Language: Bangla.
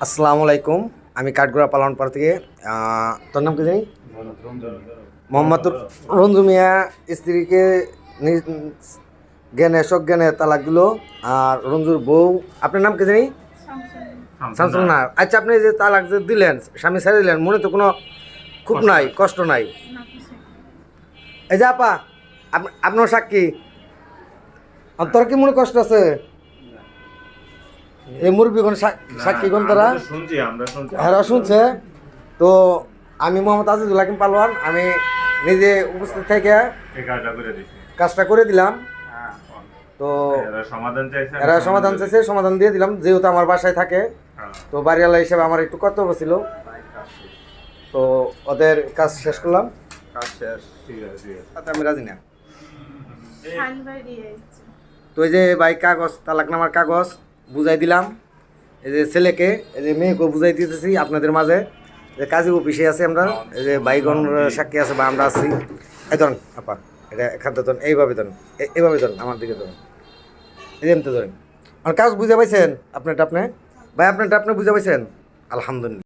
আসসালামু আলাইকুম। আমি কাঠগোড়া পালনপাড়া থেকে তোর নাম কি জানি? মোহাম্মদ রঞ্জু মিয়া। স্ত্রীকে জ্ঞানে সজ্ঞানে তালাক দিল আর রঞ্জুর বউ। আপনার নাম কি জানি? শামসুল না আচ্ছা আপনি যে তালাক যে দিলেন স্বামী ছেড়ে দিলেন মনে তো কোনো খুব নাই কষ্ট নাই? এই যে আপ- আপনার সাক্ষী। তোর কি মনে কষ্ট আছে? এই মুরব্বীগণ সাক্ষীগণ তারা আমরা তো শুনছি আমরা শুনছি। হ্যাঁ শুনছে। তো আমি মোহাম্মদ আজিজুল হাকিম পালোয়ান আমি নিজে উপস্থিত থেকে কাজটা করে দিছি। কাজটা করে দিলাম। হ্যাঁ তো এরা সমাধান চাইছে সমাধান দিয়ে দিলাম যেহেতু আমার বাসায় থাকে। হ্যাঁ। তো বাড়িওয়ালা হিসেবে আমার একটু কর্তব্য ছিল। তো ওদের কাজ শেষ করলাম। কাজ শেষ। ঠিক আছে ঠিক আছে। তাতে আমি রাজি না। তো এই যে ভাই কাগজ তালাকনামার কাগজ বুঝাই দিলাম। এই যে ছেলেকে, এই যে মেয়েকে বুঝাই দিতেছি আপনাদের মাঝে। যে কাজী অফিসে আছে আমরা, এই যে বাইগন সাক্ষী আছে বা আমরা আছি। এই ধরেন, আপা, এটা খাদ্য ধরেন, এইভাবে ধরেন এইভাবে ধরেন, আমার দিকে ধরেন। এই যে ধরেন। আমার কাজ বুঝে পাইছেন? আপনারটা আপনি? ভাই, আপনারটা আপনি বুঝে পাইছেন? আলহামদুলিল্লাহ।